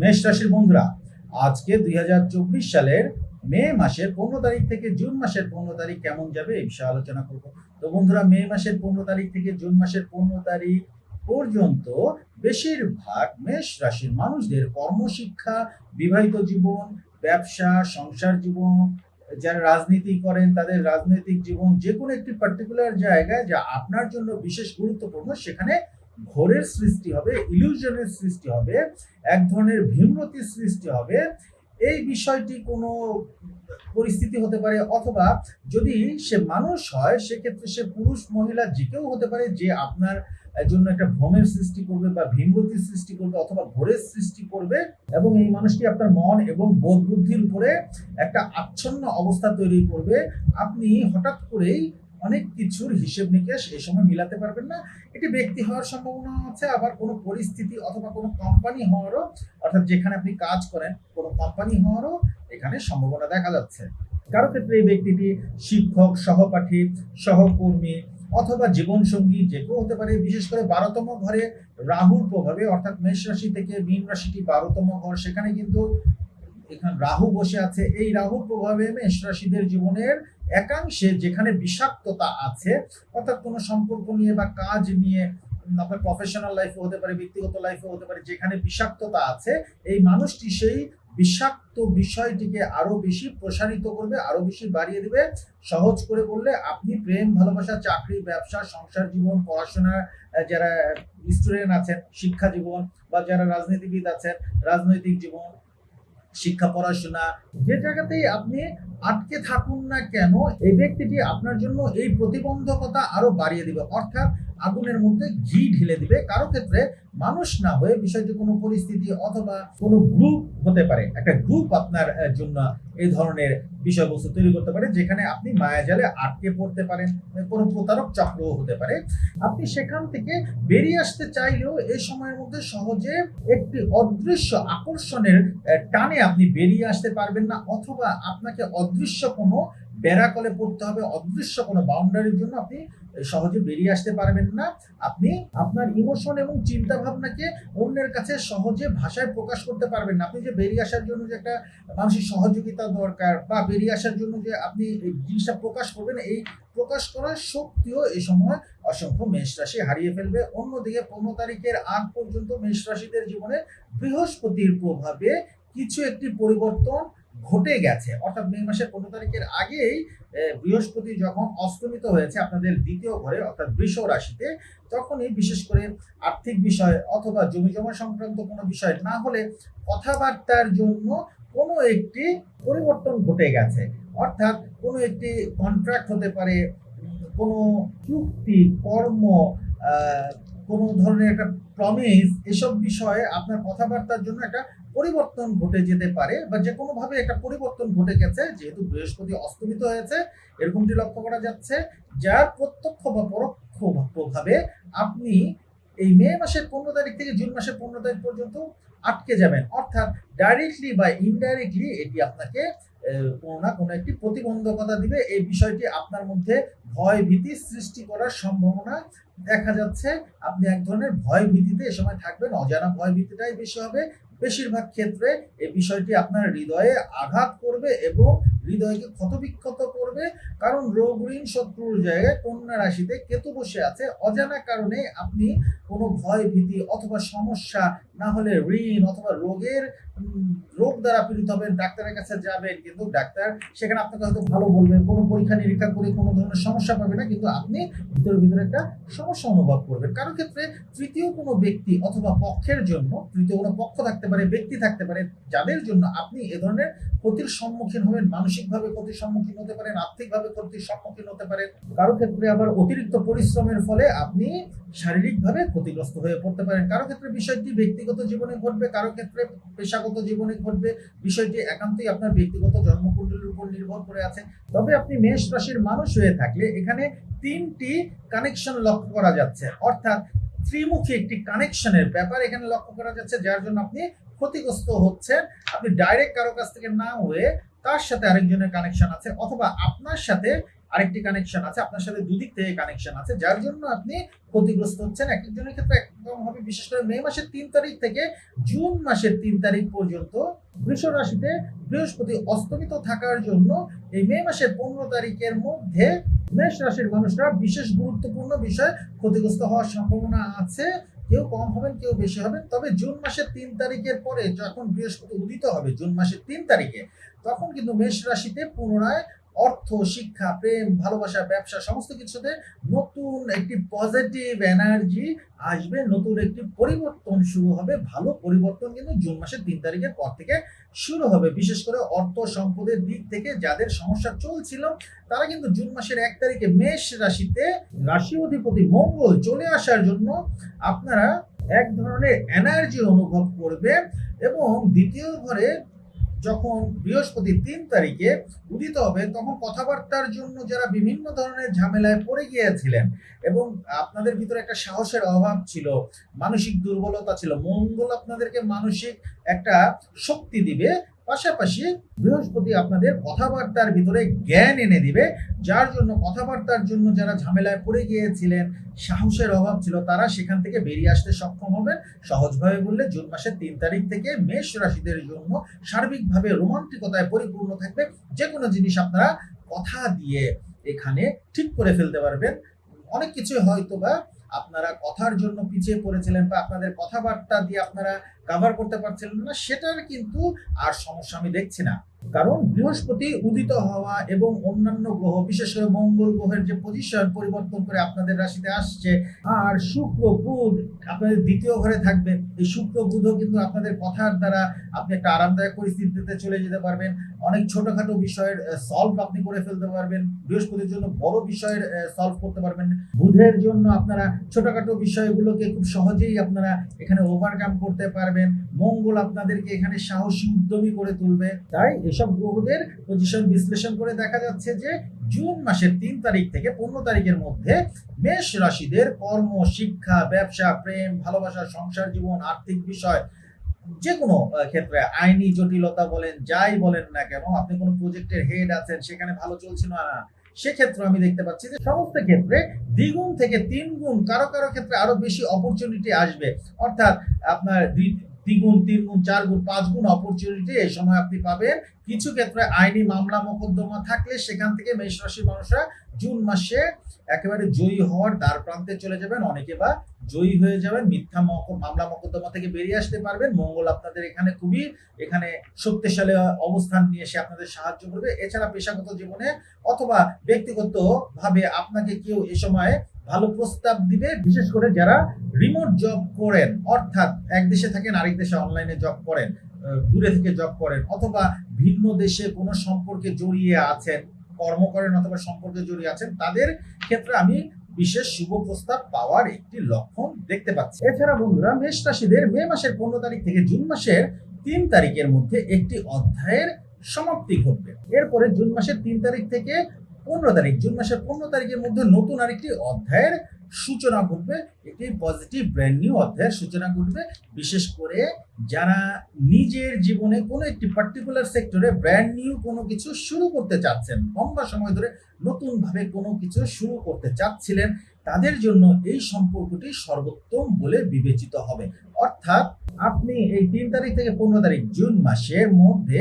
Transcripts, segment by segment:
মেষ রাশির বন্ধুরা, আজকে দুই হাজার চব্বিশ সালের মে মাসের পনেরো তারিখ থেকে জুন মাসের পনেরো তারিখ কেমন যাবে এই বিষয়ে আলোচনা করব। তো বন্ধুরা, মে মাসের পনেরো তারিখ থেকে জুন মাসের পনেরো তারিখ পর্যন্ত বেশিরভাগ মেষ রাশির মানুষদের কর্মশিক্ষা, বিবাহিত জীবন, ব্যবসা, সংসার জীবন, যারা রাজনীতি করেন, তাদের রাজনৈতিক জীবন, যে কোনো একটি পার্টিকুলার জায়গায় যা আপনার জন্য বিশেষ গুরুত্বপূর্ণ, সেখানে ঘোরের সৃষ্টি হবে ইলিউশনের সৃষ্টি হবে, এক ধরনের ভিন্নতির সৃষ্টি হবে। এই বিষয়টি কোনো পরিস্থিতি হতে পারে অথবা যদি সে মানুষ হয়, সেক্ষেত্রে সে পুরুষ, মহিলা যে কেউ হতে পারে যে আপনার জন্য একটা ভ্রমের সৃষ্টি করবে বা ভিন্নতির সৃষ্টি করবে অথবা ঘোরের সৃষ্টি করবে এবং এই মানুষটি আপনার মন এবং বোধ বুদ্ধির উপরে একটা আচ্ছন্ন অবস্থা তৈরি করবে। আপনি হঠাৎ করেই অনেক কিছুর হিসেব নিকেশ এই সময় মিলাতে পারবেন না। এটি ব্যক্তি হওয়ার সম্ভাবনা আছে, আবার কোনো পরিস্থিতি অথবা কোনো কোম্পানি হওয়ারও, অর্থাৎ যেখানে আপনি কাজ করেন, কোনো কোম্পানি হওয়ারও এখানে সম্ভাবনা দেখা যাচ্ছে। কারও ক্ষেত্রে এই ব্যক্তিটি শিক্ষক, সহপাঠী, সহকর্মী অথবা জীবনসঙ্গী, যে কেউ হতে পারে, বিশেষ করে বারোতম ঘরে রাহুর প্রভাবে, অর্থাৎ মেষ রাশি থেকে মীন রাশিটি বারোতম ঘর, সেখানে কিন্তু এখানে রাহু বসে আছে। এই রাহুর প্রভাবে মেষ রাশিদের জীবনের একাংশে যেখানে বিষাক্ততা আছে, অর্থাৎ কোনো সম্পর্ক নিয়ে বা কাজ নিয়ে আপনার প্রফেশনাল লাইফে হতে পারে, ব্যক্তিগত লাইফে হতে পারে, যেখানে বিষাক্ততা আছে, এই মানুষটি সেই বিষাক্ত বিষয়টিকে আরও বেশি প্রসারিত করবে, আরও বেশি বাড়িয়ে দিবে। সহজ করে বললে, আপনি প্রেম, ভালোবাসা, চাকরি, ব্যবসা, সংসার জীবন, পড়াশোনা যারা স্টুডেন্ট আছেন, শিক্ষা জীবন বা যারা রাজনীতিবিদ আছেন, রাজনৈতিক জীবন শিক্ষা, পড়াশোনা, যে জায়গাতেই আপনি আটকে থাকুন না কেন, এই ব্যক্তিটি আপনার জন্য এই প্রতিবন্ধকতা আরও বাড়িয়ে দিবে। অর্থাৎ আগুনের মধ্যে ঘি ঢেলে দিবে। কারও ক্ষেত্রে মানুষ না হয়ে বিষয়টি কোনো পরিস্থিতি অথবা কোনো গ্রুপ হতে পারে। একটা গ্রুপ আপনার জন্য এই ধরনের বিষয়বস্তু তৈরি করতে পারে, যেখানে আপনি মায়াজালে আটকে পড়তে পারেন কোনো প্রতারক চক্রও হতে পারে। আপনি সেখান থেকে বেরিয়ে আসতে চাইলেও এই সময়ের মধ্যে সহজে একটি অদৃশ্য আকর্ষণের টানে আপনি বেরিয়ে আসতে পারবেন না, অথবা আপনাকে অদৃশ্য কোনো বেড়াকলে পড়তে হবে, অদৃশ্য কোনো বাউন্ডারির জন্য আপনি সহজে বেরিয়ে আসতে পারবেন না। আপনি আপনার ইমোশন এবং চিন্তা ভাবনাকে অন্যের কাছে সহজে ভাষায় প্রকাশ করতে পারবেন না। আপনি যে বেরিয়ে আসার জন্য যে একটা মানুষের সহযোগিতা দরকার বা বেরিয়ে আসার জন্য যে আপনি এই জিনিসটা প্রকাশ করবেন, এই প্রকাশ করার শক্তিও এই সময় অসংখ্য মেষ রাশি হারিয়ে ফেলবে। অন্যদিকে পনেরো তারিখের আগ পর্যন্ত মেষ রাশিদের জীবনে বৃহস্পতির প্রভাবে কিছু একটি পরিবর্তন ঘটে গেছে। অর্থাৎ মে মাসের পনেরো তারিখের আগেই বৃহস্পতি যখন অস্তমিত হয়েছে আপনাদের দ্বিতীয় ঘরে, অর্থাৎ বৃষ রাশিতে, তখনই বিশেষ করে আর্থিক বিষয় অথবা জমি জমা সংক্রান্ত কোনো বিষয় না হলে কথাবার্তার জন্য কোনো একটি পরিবর্তন ঘটে গেছে। অর্থাৎ কোনো একটি কন্ট্রাক্ট হতে পারে, কোনো চুক্তি, কর্ম কোনো ধরনের একটা প্রমিস এসব বিষয়ে আপনার কথাবার্তার জন্য একটা পরিবর্তন ঘটে যেতে পারে বা যে কোনো ভাবে একটা পরিবর্তন ঘটে গেছে, যেহেতু বৃহস্পতি অস্তমিত হয়েছে, এরকমটি লক্ষ্য করা যাচ্ছে, যার প্রত্যক্ষ বা পরোক্ষ প্রভাবে আপনি এই মে মাসের পনেরো তারিখ থেকে জুন মাসের পনেরো তারিখ পর্যন্ত আটকে যাবেন। অর্থাৎ ডাইরেক্টলি বা ইনডাইরেক্টলি এটি আপনাকে কোনো না কোনো একটি প্রতিবন্ধকতা দিবে। এই বিষয়টি আপনার মধ্যে ভয় ভীতি সৃষ্টি করার সম্ভাবনা দেখা যাচ্ছে। আপনি এক ধরনের ভয় ভীতিতে এ সময় থাকবেন, অজানা ভয় ভীতিটাই বেশি হবে। বেশিরভাগ ক্ষেত্রে এই বিষয়টি আপনার হৃদয়ে আঘাত করবে এবং হৃদয়কে ক্ষতবিক্ষত করবে, কারণ রোগ, ঋণ, শত্রুর জায়গায় কন্যা রাশিতে কেতু বসে আছে। অজানা কারণে আপনি কোনো ভয়, ভীতি অথবা সমস্যা না হলে ঋণ অথবা রোগের রোগ দ্বারা পীড়িত হবেন, ডাক্তারের কাছে যাবেন, কিন্তু ডাক্তার সেখানে আপনাকে হয়তো ভালো বলবেন, কোনো পরীক্ষা, নিরীক্ষা করে কোনো ধরনের সমস্যা পাবে না, কিন্তু আপনি ভিতরে ভিতরে একটা সমস্যা অনুভব করবেন। কারও ক্ষেত্রে তৃতীয় কোনো ব্যক্তি অথবা পক্ষের জন্য, তৃতীয় কোনো পক্ষ থাকতে পারে, ব্যক্তি থাকতে পারে, যাদের জন্য আপনি এ ধরনের ক্ষতির সম্মুখীন হবেন মানসিকভাবে ক্ষতির সম্মুখীন হতে পারেন, আর্থিকভাবে ক্ষতির সম্মুখীন হতে পারেন। কারও ক্ষেত্রে আবার অতিরিক্ত পরিশ্রমের ফলে আপনি শারীরিকভাবে ক্ষতিগ্রস্ত হয়ে পড়তে পারেন। কারও ক্ষেত্রে বিষয়টি ব্যক্তিগত জীবনে ঘটবে, কারও ক্ষেত্রে পেশাগত জীবনে ঘটবে। বিষয়টি একান্তই আপনার ব্যক্তিগত জন্মকুণ্ডলীর উপর নির্ভর করে আছে। তবে আপনি মেষ রাশির মানুষ হয়ে থাকলে এখানে তিনটি কানেকশন লক্ষ্য করা যাচ্ছে। অর্থাৎ ত্রিমুখী একটি কানেকশনের ব্যাপার এখানে লক্ষ্য করা যাচ্ছে, যার জন্য আপনি ক্ষতিগ্রস্ত হচ্ছেন। আপনি ডাইরেক্ট কারও কাছ থেকে না হয়ে তার সাথে আরেকজনের কানেকশন আছে, অথবা আপনার সাথে আরেকটি কানেকশন আছে, আপনার সাথে দুদিক থেকে কানেকশন আছে, যার জন্য আপনি ক্ষতিগ্রস্ত হচ্ছেন। এক একজনের ক্ষেত্রে একদম হবে, বিশেষ করে মে মাসের তিন তারিখ থেকে জুন মাসের তিন তারিখ পর্যন্ত বৃষ রাশিতে বৃহস্পতি অস্তমিত থাকার জন্য এই মে মাসের পনেরো তারিখের মধ্যে মেষ রাশির মানুষরা বিশেষ গুরুত্বপূর্ণ বিষয় ক্ষতিগ্রস্ত হওয়ার সম্ভাবনা আছে। কেউ কম হবেন, কেউ বেশি হবেন। তবে জুন মাসের তিন তারিখের পরে যখন বৃহস্পতি উদিত হবে, জুন মাসের তিন তারিখে, তখন কিন্তু মেষ রাশিতে পুনরায় অর্থ, শিক্ষা, প্রেম, ভালোবাসা, ব্যবসা, সমস্ত কিছুতে নতুন একটি পজিটিভ এনার্জি আসবে। নতুন একটি পরিবর্তন শুরু হবে। ভালো পরিবর্তন কিন্তু জুন মাসের তিন তারিখের পর থেকে শুরু হবে। বিশেষ করে অর্থ সম্পদের দিক থেকে যাদের সমস্যা চলছিল, তারা কিন্তু জুন মাসের এক তারিখে মেষ রাশিতে রাশি অধিপতি মঙ্গল চলে আসার জন্য আপনারা এক ধরনের এনার্জি অনুভব করবে এবং দ্বিতীয় ঘরে যখন বৃহস্পতি তিন তারিখে উদিত হবে, তখন কথাবার্তার জন্য যারা বিভিন্ন ধরনের ঝামেলায় পড়ে গিয়েছিলেন এবং আপনাদের ভিতরে একটা সাহসের অভাব ছিল, মানসিক দুর্বলতা ছিল মঙ্গল আপনাদেরকে মানসিক একটা শক্তি দিবে পাশাপাশি বৃহস্পতি আপনাদের কথাবার্তার ভিতরে জ্ঞান এনে দিবে, যার জন্য কথাবার্তার জন্য যারা ঝামেলায় পড়ে গিয়েছিলেন, সাহসের অভাব ছিল, তারা সেখান থেকে বেরিয়ে আসতে সক্ষম হবেন। সহজভাবে বললে জুন মাসের তিন তারিখ থেকে মেষ রাশিদের জন্য সার্বিকভাবে রোমান্টিকতায় পরিপূর্ণ থাকবে। যে কোনো জিনিস আপনারা কথা দিয়ে এখানে ঠিক করে ফেলতে পারবেন। অনেক কিছু হয়তো বা আপনারা কথার জন্য পিছিয়ে পড়েছিলেন বা আপনাদের কথাবার্তা দিয়ে আপনারা কাভার করতে পারছিলেন না, সেটার কিন্তু আর সমস্যা আমি দেখছি না। কারণ বৃহস্পতি উদিত হওয়া এবং অন্যান্য গ্রহ, বিশেষ করে মঙ্গল গ্রহের যে পজিশন পরিবর্তন করে আপনাদের রাশিতে আসছে, আর শুক্র, বুধ আপনাদের দ্বিতীয় ঘরে থাকবে। এই শুক্র, বুধও কিন্তু আপনাদের কথার দ্বারা আপনি একটা আরামদায়ক পরিস্থিতিতে চলে যেতে পারবেন। অনেক ছোটখাটো বিষয়ের সলভ আপনি করে ফেলতে পারবেন। বৃহস্পতির জন্য বড় বিষয়ের সলভ করতে পারবেন। বুধের জন্য আপনারা ছোটখাটো বিষয়গুলোকে খুব সহজেই আপনারা এখানে ওভারকাম করতে পারবেন। মঙ্গল আপনাদেরকে এখানে সাহসী উদ্যমী করে তুলবে। তাই এসব গ্রহদের পজিশন বিশ্লেষণ করে দেখা যাচ্ছে যে, জুন মাসের তিন তারিখ থেকে পনেরো তারিখের মধ্যে মেষ রাশিদের কর্ম, শিক্ষা, ব্যবসা, প্রেম, ভালোবাসা, সংসার জীবন, আর্থিক বিষয়, যে কোনো ক্ষেত্রে আইনি জটিলতা বলেন, যাই বলেন না কেন, আপনি কোনো প্রজেক্টের হেড আছেন, সেখানে ভালো চলছে না সেক্ষেত্রে আমি দেখতে পাচ্ছি যে সমস্ত ক্ষেত্রে দ্বিগুণ থেকে তিন গুণ কারও কারও ক্ষেত্রে আরও বেশি অপরচুনিটি আসবে। অর্থাৎ আপনার দ্বিগুণ তিন গুণ চার গুণ পাঁচ গুণ অপরচুনিটি এই সময় আপনি পাবেন। কিছু ক্ষেত্রে আইনি মামলা মোকদ্দমা থাকলে সেখান থেকে মেষ রাশির মানুষরা জুন মাসে একেবারে জয়ী হওয়ার দ্বার প্রান্তে চলে যাবেন। অনেকে বা জয়ী হয়ে যাবেন, মিথ্যা মামলা মোকদ্দমা থেকে বেরিয়ে আসতে পারবেন। মঙ্গল আপনাদের এখানে খুবই, এখানে শক্তিশালী অবস্থান নিয়ে এসে আপনাদের সাহায্য করবে। এছাড়া পেশাগত জীবনে অথবা ব্যক্তিগত ভাবে আপনাকে কেউ এ সময় ভালো প্রস্তাব দিবে, বিশেষ করে যারা রিমোট জব করেন, অর্থাৎ এক দেশে থাকেন, আরেক দেশে অনলাইনে জব করেন দূরে থেকে জব করেন, অথবা ভিন্ন দেশে কোনো সম্পর্কে জড়িয়ে আছেন, কর্ম করেন অথবা সম্পর্কে জড়িয়ে আছেন, তাদের ক্ষেত্রে আমি বিশেষ শুভ প্রস্তাব পাওয়ার একটি লক্ষণ দেখতে পাচ্ছি। এছাড়া বন্ধুরা, মেষ রাশিদের মে মাসের পনেরো তারিখ থেকে জুন মাসের তিন তারিখের মধ্যে একটি অধ্যায়ের সমাপ্তি ঘটবে। এরপরে জুন মাসের তিন তারিখ থেকে পনেরো তারিখ, জুন মাসের পনেরো তারিখের মধ্যে নতুন আরেকটি অধ্যায়ের সূচনা ঘটবে। একটি পজিটিভ ব্র্যান্ড নিউ অধ্যায়ের সূচনা ঘটবে। বিশেষ করে যারা নিজের জীবনে কোনো একটি পার্টিকুলার সেক্টরে ব্র্যান্ড নিউ কোনো কিছু শুরু করতে চাচ্ছেন, লম্বা সময় ধরে নতুনভাবে কোনো কিছু শুরু করতে চাচ্ছিলেন, তাদের জন্য এই সম্পর্কটি সর্বোত্তম বলে বিবেচিত হবে। অর্থাৎ আপনি এই তিন তারিখ থেকে পনেরো তারিখ জুন মাসের মধ্যে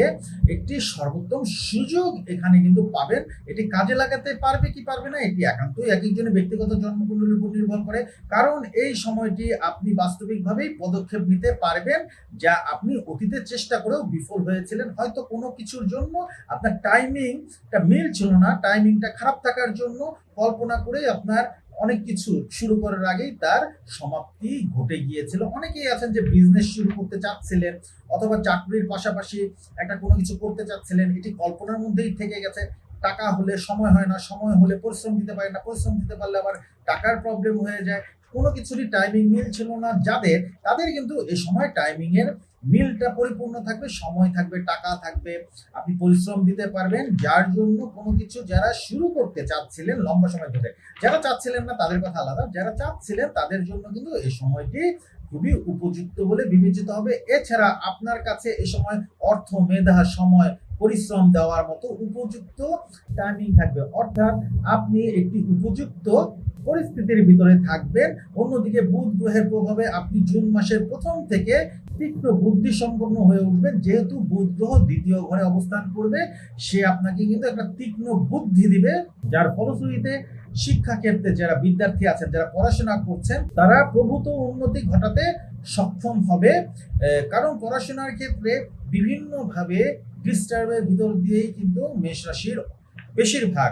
একটি সর্বোত্তম সুযোগ এখানে কিন্তু পাবেন। এটি কাজে লাগাতে পারবে কি পারবে না, এটি একান্তই এক একজনের ব্যক্তিগত জন্মকুণ্ডলীর উপর নির্ভর করে। কারণ এই সময়টি আপনি বাস্তবিকভাবেই পদক্ষেপ নিতে পারবেন যা আপনি অতীতে চেষ্টা করেও বিফল হয়েছিলেন। হয়তো কোনো কিছুর জন্য আপনার টাইমিংটা মিল ছিল না টাইমিংটা খারাপ থাকার জন্য কল্পনা করে আপনার অনেক কিছু শুরু করার আগেই তার সমাপ্তি ঘটে গিয়েছিল। অনেকেই আছেন যে বিজনেস শুরু করতে চাচ্ছিলেন অথবা চাকরির পাশাপাশি একটা কোনো কিছু করতে চাচ্ছিলেন, এটি কল্পনার মধ্যেই থেকে গেছে। টাকা হলে সময় হয় না, সময় হলে পরিশ্রম দিতে পারে না, পরিশ্রম দিতে পারলে আবার টাকার প্রবলেম হয়ে যায়। কোনো কিছুরই টাইমিং মিল ছিল না। যাদের, তাদের কিন্তু এই সময় টাইমিং এর মিলটা পরিপূর্ণ থাকবে, সময় থাকবে, টাকা থাকবে, আপনি পরিশ্রম দিতে পারবেন। যার জন্য কোনো কিছু যারা শুরু করতে চাচ্ছিলেন লম্বা সময় ধরে, যারা চাচ্ছিলেন না তাদের কথা আলাদা, যারা চাচ্ছিলেন তাদের জন্য কিন্তু এই সময়টি খুবই উপযুক্ত বলে বিবেচিত হবে। এছাড়া আপনার কাছে এ সময় অর্থ, মেধা, সময়, পরিশ্রম দেওয়ার মতো উপযুক্ত টাইমিং থাকবে। অর্থাৎ আপনি একটি উপযুক্ত পরিস্থিতির ভিতরে থাকবেন। অন্যদিকে বুধ গ্রহের প্রভাবে আপনি জুন মাসের প্রথম থেকে তীক্ষ্ণ বুদ্ধি সম্পন্ন হয়ে উঠবেন। যেহেতু বুধ গ্রহ দ্বিতীয় ঘরে অবস্থান করবে, সে আপনাকে কিন্তু একটা তীক্ষ্ণ বুদ্ধি দিবে। যার ফলশ্রুতিতে শিক্ষা ক্ষেত্রে যারা বিদ্যার্থী আছেন, যারা পড়াশোনা করছেন, তারা প্রভূত উন্নতি ঘটাতে সক্ষম হবে। কারণ পড়াশোনার ক্ষেত্রে বিভিন্নভাবে ডিস্টার্বের ভিতর দিয়েই কিন্তু মেষ রাশির বেশিরভাগ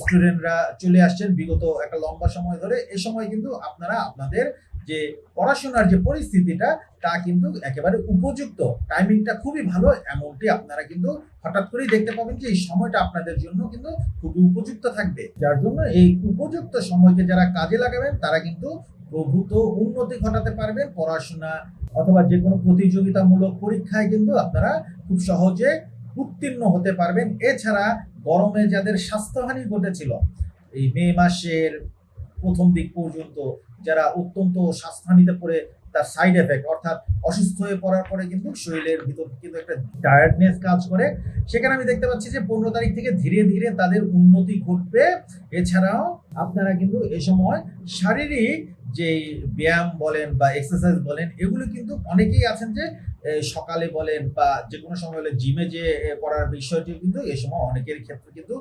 স্টুডেন্টরা চলে আসছেন বিগত একটা লম্বা সময় ধরে। এ সময় কিন্তু আপনারা আপনাদের যে পড়াশোনার যে পরিস্থিতিটা, তা কিন্তু একেবারে উপযুক্ত। টাইমিংটা খুবই ভালো, এমনটি আপনারা কিন্তু হঠাৎ করেই দেখতে পাবেন যে এই সময়টা আপনাদের জন্য কিন্তু খুবই উপযুক্ত থাকবে। যার জন্য এই উপযুক্ত সময়কে যারা কাজে লাগাবেন, তারা কিন্তু প্রভূত উন্নতি ঘটাতে পারবেন। পড়াশোনা অথবা যে কোনো প্রতিযোগিতামূলক পরীক্ষায় কিন্তু আপনারা খুব সহজে উত্তীর্ণ হতে পারবেন। এছাড়া গরমে যাদের স্বাস্থ্যহানি ঘটেছিল, এই মে মাসের প্রথম দিক পর্যন্ত যারা অত্যন্ত স্বাস্থ্যহানিতে পড়ে, তার সাইড এফেক্ট অর্থাৎ অসুস্থ হয়ে পড়ার পরে কিন্তু শরীরের ভিতর কিন্তু একটা টায়ার্ডনেস কাজ করে। সেখানে আমি দেখতে পাচ্ছি যে পনেরো তারিখ থেকে ধীরে ধীরে তাদের উন্নতি ঘটবে। এছাড়াও আপনারা কিন্তু এ সময় শারীরিক যে ব্যায়াম বলেন বা এক্সারসাইজ বলেন, এগুলো কিন্তু অনেকেই আছেন যে সকালে বলেন বা যে কোনো সময় হলে জিমে যে করার বিষয়টি কিন্তু এই সময় অনেকের ক্ষেত্রে কিন্তু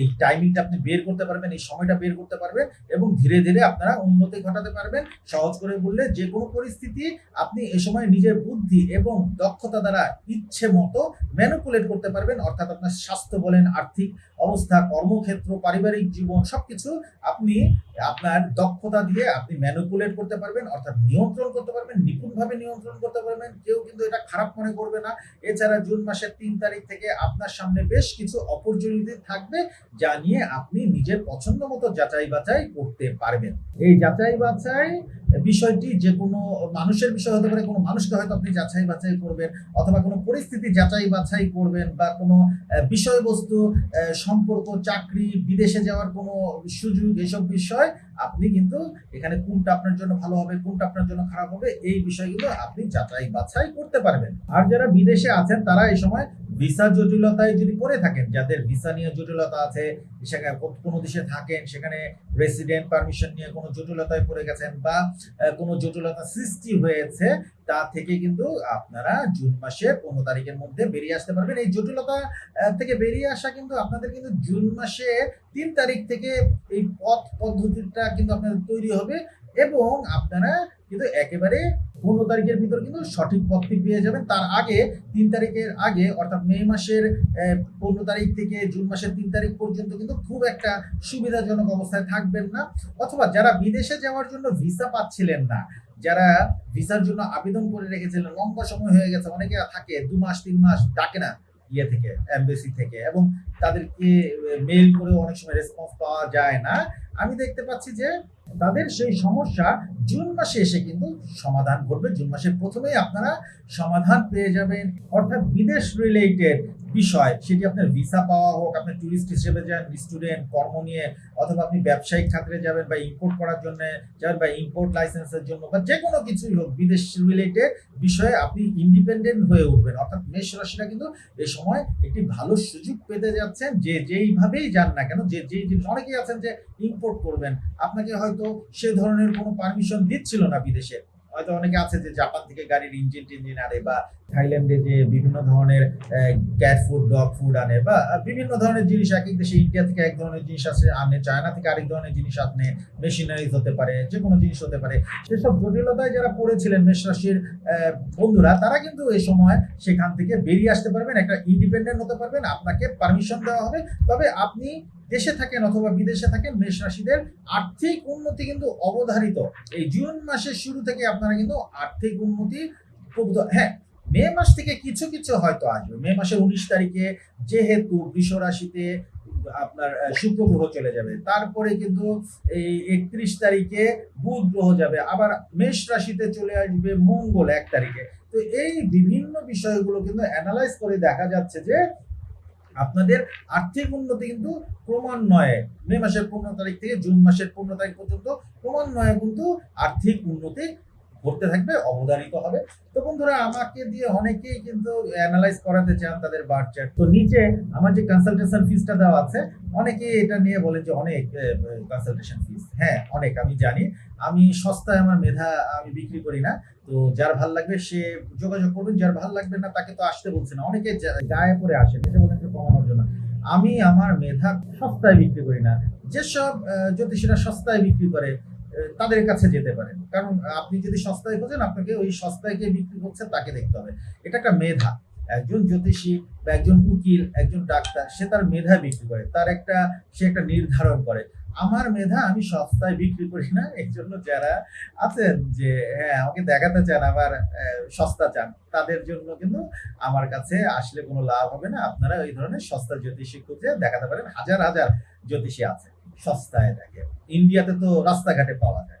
এই টাইমিংটা আপনি বের করতে পারবেন, এই সময়টা বের করতে পারবেন এবং ধীরে ধীরে আপনারা উন্নতি ঘটাতে পারবেন। সহজ করে বললে যে কোনো পরিস্থিতি আপনি এ সময় নিজের বুদ্ধি এবং দক্ষতা দ্বারা ইচ্ছে মতো ম্যানুপুলেট করতে পারবেন। অর্থাৎ আপনার স্বাস্থ্য বলেন, আর্থিক অবস্থা, কর্মক্ষেত্র, পারিবারিক জীবন সবকিছু আপনি আপনার দক্ষতা দিয়ে আপনি ম্যানুপুলেট করতে পারবেন, অর্থাৎ নিয়ন্ত্রণ করতে পারবেন, নিপুণভাবে নিয়ন্ত্রণ করতে পারবেন। কেউ কিন্তু এটা খারাপ মনে করবে না। এছাড়া জুন মাসের তিন তারিখ থেকে আপনার সামনে বেশ কিছু অপরচুনিটি থাকবে যা নিয়ে আপনি নিজের পছন্দ মতো যাচাই বাছাই করতে পারবেন। এই যাচাই বাছাই বিষয়টি যে কোনো মানুষের বিষয় হতে পারে, কোনো মানুষকে হয়তো আপনি যাচাই বাছাই করবেন অথবা কোনো পরিস্থিতি যাচাই বাছাই করবেন বা কোনো বিষয়বস্তু সম্পর্ক, চাকরি, বিদেশে যাওয়ার কোনো সুযোগ এসব বিষয় আপনি কিন্তু এখানে কোনটা আপনার জন্য ভালো হবে, কোনটা আপনার জন্য খারাপ হবে, এই বিষয়গুলো আপনি যাচাই বাছাই করতে পারবেন। আর যারা বিদেশে আছেন তারা এই সময় ভিসা জটিলতায় যদি পড়ে থাকেন, যাদের ভিসা নিয়ে জটিলতা আছে, সেখানে কোনো দেশে থাকেন, সেখানে রেসিডেন্ট পারমিশন নিয়ে কোনো জটিলতায় পড়ে গেছেন বা কোনো জটিলতা সৃষ্টি হয়েছে, তা থেকে কিন্তু আপনারা জুন মাসের পনেরো তারিখের মধ্যে বেরিয়ে আসতে পারবেন। এই জটিলতা থেকে বেরিয়ে আসা কিন্তু আপনাদের কিন্তু জুন মাসে তিন তারিখ থেকে এই পথ পদ্ধতিটা কিন্তু আপনাদের তৈরি হবে এবং আপনারা কিন্তু একেবারে পনেরো তারিখের ভিতর কিন্তু সঠিক পথটি পেয়ে যাবেন। তার আগে তিন তারিখের আগে, অর্থাৎ মে মাসের পনেরো তারিখ থেকে জুন মাসের তিন তারিখ পর্যন্ত কিন্তু খুব একটা সুবিধাজনক অবস্থায় থাকবেন না। অথবা যারা বিদেশে যাওয়ার জন্য ভিসা পাচ্ছিলেন না, যারা ভিসার জন্য আবেদন করে রেখেছিলেন, লম্বা সময় হয়ে গেছে, অনেকে থাকে, দু মাস, তিন মাস, ডাকে না। ইয়ে থেকে এমবেসি থেকে এবং তাদেরকে মেইল করে অনেক সময় রেসপন্স পাওয়া যায় না। আমি দেখতে পাচ্ছি যে তাদের সেই সমস্যা জুন মাসে এসে কিন্তু সমাধান করবে জুন মাসের প্রথমেই আপনারা সমাধান পেয়ে যাবেন। অর্থাৎ বিদেশ রিলেটেড বিষয়, সেটি আপনার ভিসা পাওয়া হোক, আপনি ট্যুরিস্ট হিসেবে যান স্টুডেন্ট কর্ম নিয়ে, অথবা আপনি ব্যবসায়িক খাতে যাবেন বা ইম্পোর্ট করার জন্য যাবেন বা ইম্পোর্ট লাইসেন্সের জন্য বা যে কোনো কিছুই হোক, বিদেশ রিলেটেড বিষয়ে আপনি ইন্ডিপেন্ডেন্ট হয়ে উঠবেন। অর্থাৎ মেষ রাশিটা কিন্তু এ সময় একটি ভালো সুযোগ পেতে যাচ্ছেন, যে যেইভাবেই যান না কেন, যে যেই জিনিস অনেকেই আছেন যে ইম্পোর্ট করবেন, আপনাকে হয়তো সে ধরনের কোনো পারমিশন দিচ্ছিল না বিদেশে। হয়তো অনেকে আছে যে জাপান থেকে গাড়ির ইঞ্জিন টিঞ্জিন আনে বা থাইল্যান্ডে যে বিভিন্ন ধরনের ক্যাট ফুড ডগ ফুড আনে বা বিভিন্ন ধরনের জিনিস এক এক দেশে ইন্ডিয়া থেকে এক ধরনের জিনিস আসে, আনে চায়না থেকে আরেক ধরনের জিনিস আনে মেশিনারিজ হতে পারে, যে কোনো জিনিস হতে পারে। সেসব জটিলতায় যারা পড়েছিলেন মেষ রাশির বন্ধুরা, তারা কিন্তু এই সময় সেখান থেকে বেরিয়ে আসতে পারবেন, একটা ইন্ডিপেন্ডেন্ট হতে পারবেন, আপনাকে পারমিশন দেওয়া হবে। তবে আপনি দেশে থাকেন অথবা বিদেশে থাকেন, মেষ রাশিদের আর্থিক উন্নতি কিন্তু অবধারিত। এই জুন মাসের শুরু থেকে আপনারা কিন্তু আর্থিক উন্নতি হ্যাঁ মে মাস থেকে কিছু কিছু হয়তো আসবে। মে মাসের উনিশ তারিখে যেহেতু বৃষ রাশিতে আপনার শুক্র গ্রহ চলে যাবে, তারপরে কিন্তু এই একত্রিশ তারিখে বুধ গ্রহ যাবে, আবার মেষ রাশিতে চলে আসবে মঙ্গল এক তারিখে। তো এই বিভিন্ন বিষয়গুলো কিন্তু অ্যানালাইজ করে দেখা যাচ্ছে যে আপনাদের আর্থিক উন্নতি কিন্তু ক্রমান্বয়ে মে মাসের পনেরো তারিখ থেকে জুন মাসের পনেরো তারিখ পর্যন্ত ক্রমান্বয়ে কিন্তু আর্থিক উন্নতি ঘটতে থাকবে, অবধারিত হবে। তো বন্ধুরা, আমাকে দিয়ে অনেকেই কিন্তু অ্যানালাইজ করাতে চান তাদের বার্থ চার্ট তো নিচে আমার যে কনসালটেশন ফিসটা দেওয়া আছে, অনেকেই এটা নিয়ে বলে যে অনেক কনসালটেশন ফিস হ্যাঁ অনেক, আমি জানি। আমি সস্তায় আমার মেধা আমি বিক্রি করি না। তো যার ভালো লাগবে সে যোগাযোগ করবেন যার ভালো লাগবে না তাকে তো আসতে বলছে না। অনেকে গায়ে পরে আসেন এসে বলেন কমানোর জন্য। আমি আমার মেধা সস্তায় বিক্রি করি না। যেসব জ্যোতিষীরা সস্তায় বিক্রি করে তাদের কাছে যেতে পারেন। কারণ আপনি যদি সস্তায় খোঁজেন, আপনাকে ওই সস্তায় গিয়ে বিক্রি করছে তাকে দেখতে হবে। এটা একটা মেধা। একজন জ্যোতিষী বা একজন উকিল, একজন ডাক্তার, সে তার মেধা বিক্রি করে, তার একটা, সে একটা নির্ধারণ করে। আমার মেধা আমি সস্তায় বিক্রি করি না এই জন্য যারা আছেন যে হ্যাঁ আমাকে দেখাতে চান, আবার সস্তা চান, তাদের জন্য কিন্তু আমার কাছে আসলে কোনো লাভ হবে না। আপনারা ওই ধরনের সস্তা জ্যোতিষী খুঁজে দেখাতে পারেন। হাজার হাজার জ্যোতিষী আছে সস্তায় দেখে। ইন্ডিয়াতে তো রাস্তাঘাটে পাওয়া যায়।